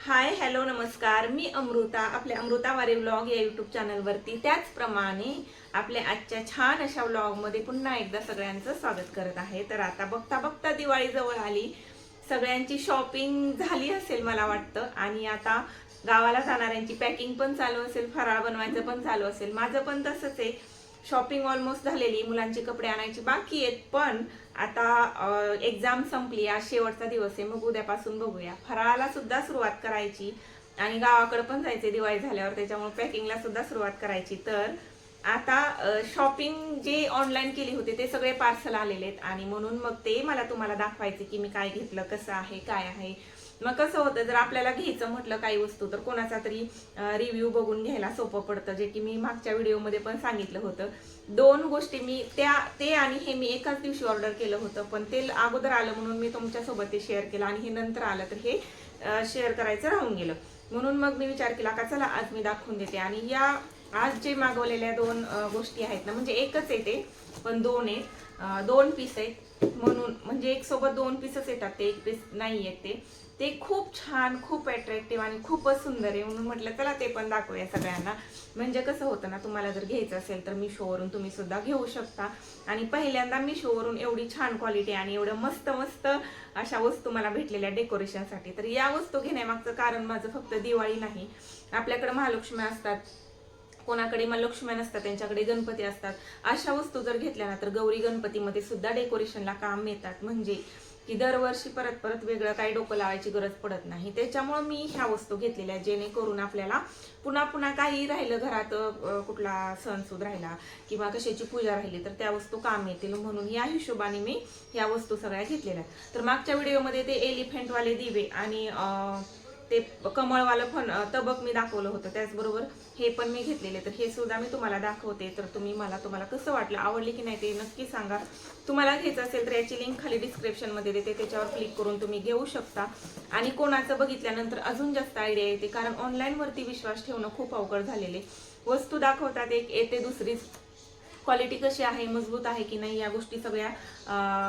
Hi hello नमस्कार. मी अमृता आपल्या अमृता वारे व्लॉग या यूट्यूब चॅनलवरती त्याचप्रमाणे आपल्या आजच्या छान अशा व्लॉगमध्ये पुन्हा एकदा सगळ्यांचं स्वागत करत आहे. तर आता बघता बघता दिवाळी जवळ आली. सगळ्यांची शॉपिंग झाली असेल मला वाटतं. आणि आता गावाला जाणाऱ्यांची पॅकिंग पण चालू असेल फराळ बनवायचं पण चालू असेल. माझं पण तसंच आहे. शॉपिंग ऑलमोस्ट झालेली मुलांचे कपडे आणायचे बाकी आहेत पण आता एक्झाम संपली आज शेवटचा दिवस आहे मग उद्यापासून बघूया. फराळाला सुद्धा सुरुवात करायची आणि गावाकडे पण जायचे दिवाळी झाल्यावर त्याच्यामुळे पॅकिंगला सुद्धा सुरुवात करायची. तर आता शॉपिंग जे ऑनलाईन केली होती ते सगळे पार्सल आलेले आहेत आणि म्हणून मग ते मला तुम्हाला दाखवायचे की मी काय घेतलं कसं आहे काय आहे. मग कसं होतं जर आपल्याला घ्यायचं म्हटलं काही वस्तू तर कोणाचा तरी रिव्ह्यू बघून घ्यायला सोपं पडतं. जे की मी मागच्या व्हिडिओमध्ये पण सांगितलं होतं. दोन गोष्टी मी त्या ते आणि हे मी एकाच दिवशी ऑर्डर केलं होतं. पण ते अगोदर आलं म्हणून मी तुमच्यासोबत ते शेअर केलं आणि हे नंतर आलं तर हे शेअर करायचं राहून गेलं. म्हणून मग मी विचार केला का चला आज मी दाखवून देते. आणि या आज जे मागवलेल्या दोन गोष्टी आहेत ना म्हणजे एकच येते पण दोन आहेत. दोन पीस आहेत. म्हणून म्हणजे एक सोबत दोन पीसच येतात ते एक पीस नाही येत ते. ते खूप छान खूप अट्रॅक्टिव्ह आणि खूपच सुंदर आहे म्हणून म्हटलं चला ते पण दाखवूया सगळ्यांना. म्हणजे कसं होतं ना तुम्हाला जर घ्यायचं असेल तर मिशोवरून तुम्ही सुद्धा घेऊ शकता. आणि पहिल्यांदा मिशोवरून एवढी छान क्वालिटी आणि एवढं मस्त मस्त अशा वस्तू मला भेटलेल्या डेकोरेशनसाठी तर या वस्तू घेण्यामागचं कारण माझं फक्त दिवाळी नाही. आपल्याकडे महालक्ष्मी असतात. कोणाकडे मग लक्ष्मी नसतात त्यांच्याकडे गणपती असतात. अशा वस्तू जर घेतल्या ना तर गौरी गणपतीमध्ये सुद्धा डेकोरेशनला काम येतात म्हणजे की दरवर्षी परत परत वेगळं काही डोकं लावायची गरज पडत नाही त्याच्यामुळं मी ह्या वस्तू घेतलेल्या जेणेकरून आपल्याला पुन्हा पुन्हा काही राहिलं घरात कुठला सणसूद राहिला किंवा कशाची पूजा राहिली तर त्या वस्तू काम येतील म्हणून या हिशोबाने मी ह्या वस्तू सगळ्या घेतलेल्या आहेत. तर मागच्या व्हिडिओमध्ये ते एलिफंटवाले दिवे आणि अं, ते कमळवालं पण तबक मी दाखवलं होतं. त्याचबरोबर हे पण मी घेतलेले. तर हे सुद्धा मी तुम्हाला दाखवते. तर तुम्ही मला तुम्हाला कसं वाटलं? आवडले की नाही ते नक्की सांगा. तुम्हाला घ्यायचं असेल तर याची लिंक खाली डिस्क्रिप्शनमध्ये देते. त्याच्यावर क्लिक करून तुम्ही घेऊ शकता. आणि कोणाचं बघितल्यानंतर अजून जास्त आयडिया येते. कारण ऑनलाईनवरती विश्वास ठेवणं खूप अवघड झालेले वस्तू दाखवतात एक येते दुसरीच. क्वालिटी कशी आहे मजबूत आहे की नाही या गोष्टी सगळ्या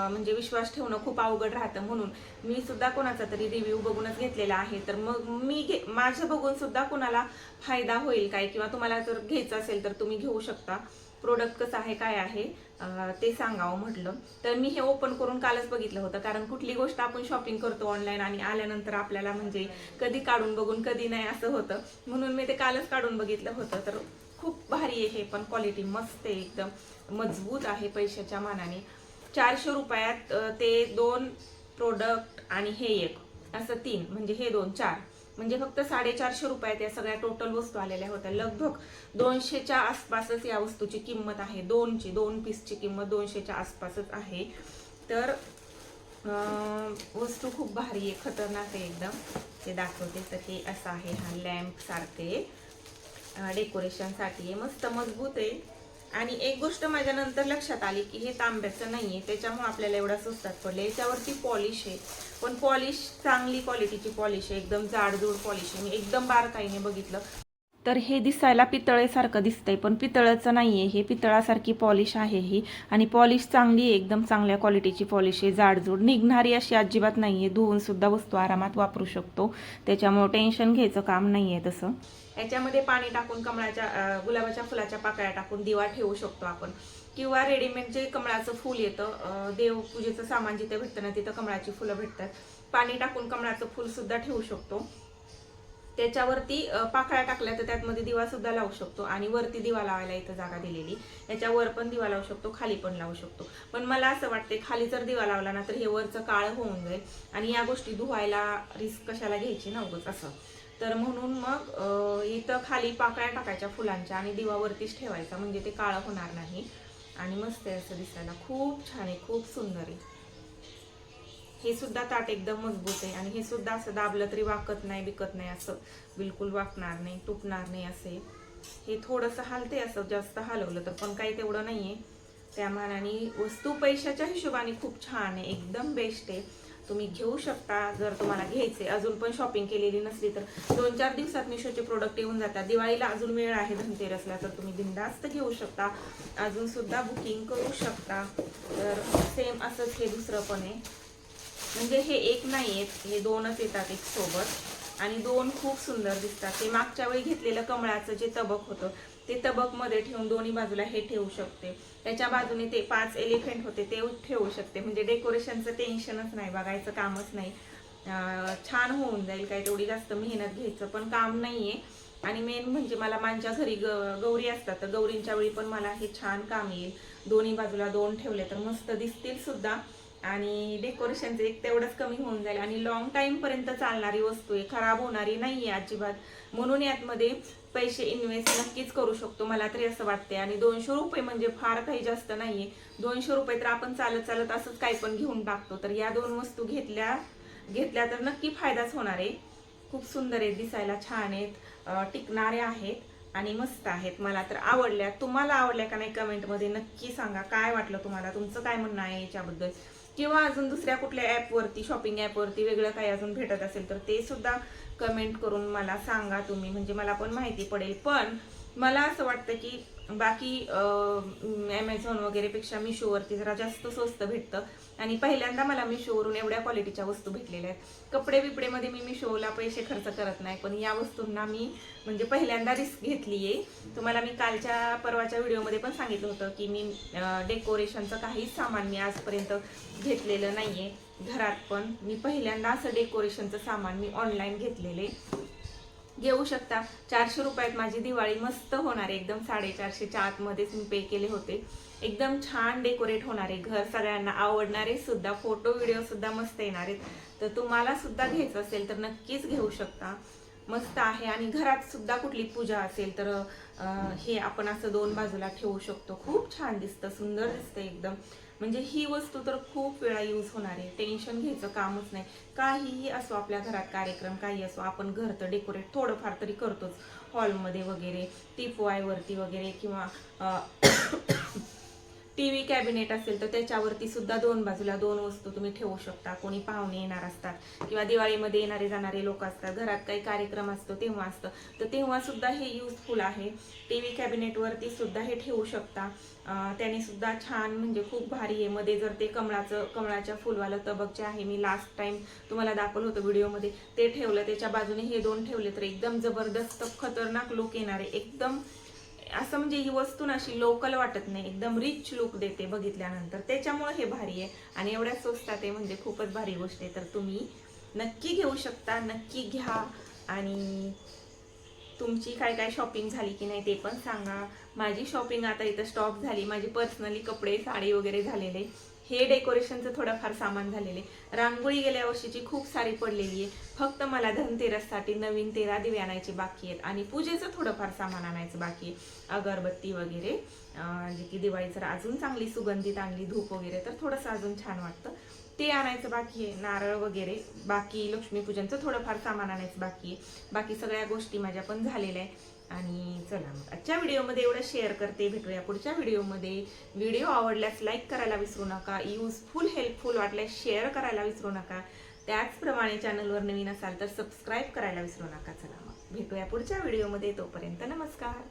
म्हणजे विश्वास ठेवणं खूप अवघड राहतं. म्हणून मी सुद्धा कोणाचा तरी रिव्ह्यू बघूनच घेतलेला आहे. तर मग मी घे माझं बघून सुद्धा कोणाला फायदा होईल काय? किंवा तुम्हाला जर घ्यायचं असेल तर तुम्ही घेऊ शकता. प्रोडक्ट कसं आहे काय आहे ते सांगावं म्हटलं. तर मी हे ओपन करून कालच बघितलं होतं. कारण कुठली गोष्ट आपण शॉपिंग करतो ऑनलाईन आणि आल्यानंतर आपल्याला म्हणजे कधी काढून बघून कधी नाही असं होतं. म्हणून मी ते कालच काढून बघितलं होतं. तर खूप भारी आहे हे पण क्वालिटी मस्त आहे एकदम. मजबूत आहे पैशाच्या मानाने. चारशे रुपयात ते दोन प्रोडक्ट आणि हे एक. असं तीन म्हणजे हे दोन चार. म्हणजे फक्त साडेचारशे रुपयात या सगळ्या टोटल वस्तू आलेल्या होत्या. लगभग दोनशेच्या आसपासच या वस्तूची किंमत आहे. दोनची दोन पीसची किंमत दोनशेच्या आसपासच आहे. तर वस्तू खूप भारी आहे. खतरनाक आहे एकदम. ते दाखवते तर हे असं आहे हा लॅम्प सारखे. डेकोरेशनसाठी आहे मस्त मजबूत आहे. आणि एक गोष्ट माझ्या नंतर लक्षात आली की हे तांब्याचं नाहीये. त्याच्यामुळे आपल्याला एवढा स्वस्तात पडले. याच्यावरती पॉलिश आहे. पण पॉलिश चांगली क्वालिटीची पॉलिश आहे. एकदम जाडजूड पॉलिश आहे. मी एकदम बारकाईने बघितलं. तर हे दिसायला पितळेसारखं दिसतंय पण पितळाचं आहे हे पितळासारखी पॉलिश आहे ही. आणि पॉलिश चांगली आहे एकदम चांगल्या क्वालिटीची पॉलिश आहे. जाडजूड. निघणारी अशी अजिबात नाही आहे धुवूनसुद्धा वस्तू आरामात वापरू शकतो. त्याच्यामुळे टेन्शन घ्यायचं काम नाही आहे तसं. याच्यामध्ये पाणी टाकून कमळाच्या गुलाबाच्या फुलाच्या पाकळ्या टाकून दिवा ठेवू शकतो आपण. किंवा रेडीमेड जे कमळाचं फूल येतं देवपूजेचं सामान जिथे भेटतं ना तिथं कमळाची फुलं भेटतात. पाणी टाकून कमळाचं फूल सुद्धा ठेवू शकतो. त्याच्यावरती पाकळ्या टाकल्या तर त्यातमध्ये दिवा सुद्धा लावू शकतो. आणि वरती दिवा लावायला इथं जागा दिलेली. याच्यावर पण दिवा लावू शकतो खाली पण लावू शकतो. पण मला असं वाटते खाली जर दिवा लावला ना तर हे वरचं काळ होऊन जाईल. आणि या गोष्टी धुवायला रिस्क कशाला घ्यायची ना उगच असं. तर म्हणून मग इथं खाली पाकळ्या टाकायच्या फुलांच्या आणि दिवा वरतीच ठेवायचा. म्हणजे ते काळं होणार नाही. आणि मस्त आहे असं दिसायला. खूप छान आहे खूप सुंदर आहे. हे सुद्धा ताट एकदम मजबूत आहे. आणि हे सुद्धा असं दाबलं तरी वाकत नाही बिकत नाही असं. बिलकुल वाकणार नाही तुटणार नाही असे. हे थोडंसं हालते असं जास्त हलवलं तर पण काही तेवढं नाही त्या मानाने वस्तू पैशाच्या हिशोबाने खूप छान आहे. एकदम बेस्ट आहे. तुम्ही घेऊ शकता. जर तुम्हाला घ्यायचे अजून पण शॉपिंग केलेली नसली तर दोन चार दिवसात मिशोचे प्रोडक्ट येऊन जातात. दिवाळीला अजून वेळ आहे धनतेरसला तर तुम्ही बिंदास्त घेऊ शकता. अजून सुद्धा बुकिंग करू शकता. तर सेम असंच हे दुसरं पण आहे. म्हणजे हे एक नाही आहेत हे दोनच येतात एक सोबत. आणि दोन खूप सुंदर दिसतात. ते मागच्या वेळी घेतलेलं कमळाचं जे तबक होतं ते तबकमध्ये ठेवून दोन्ही बाजूला हे ठेवू शकते. त्याच्या बाजूने ते पाच एलिफंट होते ते ठेवू शकते. म्हणजे डेकोरेशनचं टेन्शनच नाही बघायचं कामच नाही. छान होऊन जाईल काय तेवढी जास्त मेहनत घ्यायचं पण काम नाही आहे आणि मेन म्हणजे मला माझ्या घरी ग- गौरी असतात तर गौरींच्या वेळी पण मला हे छान काम येईल. दोन्ही बाजूला दोन ठेवले तर मस्त दिसतील सुद्धा. आणि डेकोरेशनचं एक तेवढंच कमी होऊन जाईल. आणि लॉंग टाइम पर्यंत चालणारी वस्तू आहे. खराब होणारी नाही आहे अजिबात. म्हणून यातमध्ये पैसे इन्व्हेस्ट नक्कीच करू शकतो. मला तरी असं वाटते आणि दोनशे रुपये म्हणजे फार काही जास्त नाही आहे दोनशे रुपये तर आपण चालत चालत असंच काही पण घेऊन टाकतो. तर या दोन वस्तू घेतल्या घेतल्या तर नक्की फायदाच होणार आहे. खूप सुंदर आहेत दिसायला छान आहेत. टिकणाऱ्या टिकणारे आहेत. आणि मस्त आहेत. मला तर आवडल्या. तुम्हाला आवडल्या का नाही कमेंटमध्ये नक्की सांगा. काय वाटलं तुम्हाला? तुमचं काय म्हणणं आहे याच्याबद्दल? किंवा अजून दुसऱ्या कुठल्या ॲपवरती शॉपिंग ॲपवरती वेगळं काही अजून भेटत असेल तर ते सुद्धा कमेंट करून मला सांगा तुम्ही. म्हणजे मला पण माहिती पडेल. पण मला असं वाटतं की बाकी ॲमेझॉन वगैरेपेक्षा मिशोवरती जरा जास्त स्वस्त भेटतं. आणि पहिल्यांदा मला मिशोवरून एवढ्या क्वालिटीच्या वस्तू भेटलेल्या आहेत. कपडे बिपडेमध्ये मी मिशोला पैसे खर्च करत नाही पण या वस्तूंना मी म्हणजे पहिल्यांदा रिस्क घेतली आहे तुम्हाला मी कालच्या परवाच्या व्हिडिओमध्ये पण सांगितलं होतं की मी डेकोरेशनचं काहीच सामान मी आजपर्यंत घेतलेलं नाही आहे घरात पण मी पहिल्यांदा असं डेकोरेशनचं सामान मी ऑनलाईन घेतलेले. घेऊ शकता. चारशे रुपयात माझी दिवाळी मस्त होणार आहे. एकदम साडेचारशेच्या आतमध्येच मी पे केले होते. एकदम छान डेकोरेट होणार आहे. घर सगळ्यांना आवडणारे सुद्धा फोटो व्हिडिओ सुद्धा मस्त येणार आहेत. तर तुम्हाला सुद्धा घ्यायचं असेल तर नक्कीच घेऊ शकता. मस्त आहे. आणि घरात सुद्धा कुठली पूजा असेल तर हे आपण असं दोन बाजूला ठेवू शकतो. खूप छान दिसतं. सुंदर दिसतं एकदम. म्हणजे ही वस्तू तर खूप वेळा यूज होणार आहे. टेन्शन घ्यायचं कामच नाही. काहीही असो आपल्या घरात कार्यक्रम काही असो आपण घर तर डेकोरेट थोडंफार तरी करतोच. हॉलमध्ये वगैरे टीपवायवरती वगैरे किंवा टी व्ही कॅबिनेट असेल तर त्याच्यावरती सुद्धा दोन बाजूला दोन वस्तू तुम्ही ठेवू शकता. कोणी पाहुणे येणार असतात किंवा दिवाळीमध्ये येणारे जाणारे लोक असतात घरात काही कार्यक्रम असतो तेव्हा असतं. तर तेव्हा सुद्धा हे युजफुल आहे. टी व्ही कॅबिनेटवरती सुद्धा हे ठेवू शकता. त्याने सुद्धा छान म्हणजे खूप भारी आहे. मध्ये जर ते कमळाचं कमळाच्या फुलवालं तबक जे आहे मी लास्ट टाइम तुम्हाला दाखवलं होतं व्हिडिओमध्ये ते ठेवलं. त्याच्या बाजूने हे दोन ठेवले तर एकदम जबरदस्त खतरनाक लुक येणार. आहे एकदम असं म्हणजे ही वस्तू ना अशी लोकल वाटत नाही. एकदम रिच लुक देते बघितल्यानंतर. त्याच्यामुळे हे भारी आहे. आणि एवढ्या स्वस्तात आहे म्हणजे खूपच भारी गोष्ट आहे. तर तुम्ही नक्की घेऊ शकता नक्की घ्या. आणि तुमची काय काय शॉपिंग झाली की नाही ते पण सांगा. माझी शॉपिंग आता इथं स्टॉप झाली. माझी पर्सनली कपडे साडी वगैरे झालेले. हे डेकोरेशनचं थोडंफार सामान झालेले रांगोळी गेल्या वर्षीची खूप सारी पडलेली आहे. फक्त मला धनतेरससाठी नवीन तेरा दिवे आणायचे बाकी आहेत आणि पूजेचं थोडंफार सामान आणायचं बाकी आहे. अगरबत्ती वगैरे जे की दिवाळी जर अजून चांगली सुगंधित आणली धूप वगैरे तर थोडंसं अजून छान वाटतं. ते आणायचं बाकी आहे. नारळ वगैरे बाकी लक्ष्मीपूजनचं थोडंफार सामान आणायचं बाकी आहे. बाकी सगळ्या गोष्टी माझ्या पण झालेल्या आहे आणि चला मग आजच्या व्हिडिओमध्ये एवढं शेअर करते. भेटूया पुढच्या व्हिडिओमध्ये. व्हिडिओ आवडल्यास लाईक करायला विसरू नका. यूजफुल हेल्पफुल वाटल्यास शेअर करायला विसरू नका. त्याचप्रमाणे चॅनलवर नवीन असाल तर सबस्क्राईब करायला विसरू नका. चला मग भेटूया पुढच्या व्हिडिओमध्ये. तोपर्यंत नमस्कार.